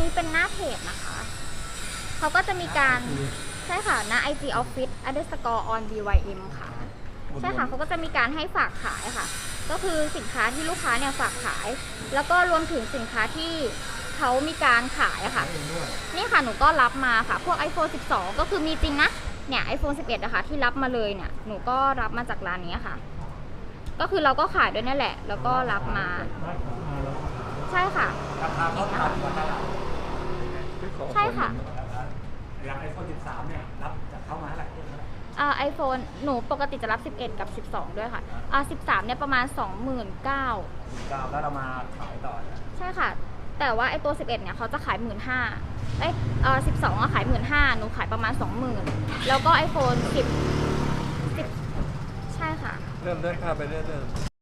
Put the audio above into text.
นี้เป็นหน้าเพจนะคะ เขาก็จะมีการใช่ค่ะหน้า IG Office underscore on BYM ค่ะ ใช่ค่ะเขาก็จะมีการให้ฝากขายค่ะ ก็คือสินค้าที่ลูกค้าเนี่ยฝากขาย แล้วก็รวมถึงสินค้าที่เขามีการขายอะค่ะ นี่ค่ะหนูก็รับมาค่ะ พวก iPhone 12 ก็คือมีจริงนะ เนี่ย iPhone 11นะคะที่รับมาเลยเนี่ย หนูก็รับมาจากร้านนี้ค่ะ ก็คือเราก็ขายด้วยนั่นแหละ แล้วก็รับมา ใช่ค่ะ ราคาเขาต่ำกว่าตลาด ใช่ค่ะ อย่างไอโฟน13 เนี่ย รับจากเข้ามาเท่าไหร่อ่าไอโฟนหนูปกติจะรับ 11 กับ 12 ด้วยค่ะอ่า13 เนี่ยประมาณ 29,000 เก้าแล้วเรามาขายต่อเนี่ยใช่ค่ะ แต่ว่าไอตัว 11 เนี่ยเขาจะขาย15,000เอ้ยเอ่อ12อะขาย15,000หนูขายประมาณ20,000แล้วก็ iPhone 10 10ใช่ค่ะ เริ่มเลื่อนค่าไปเรื่อยๆ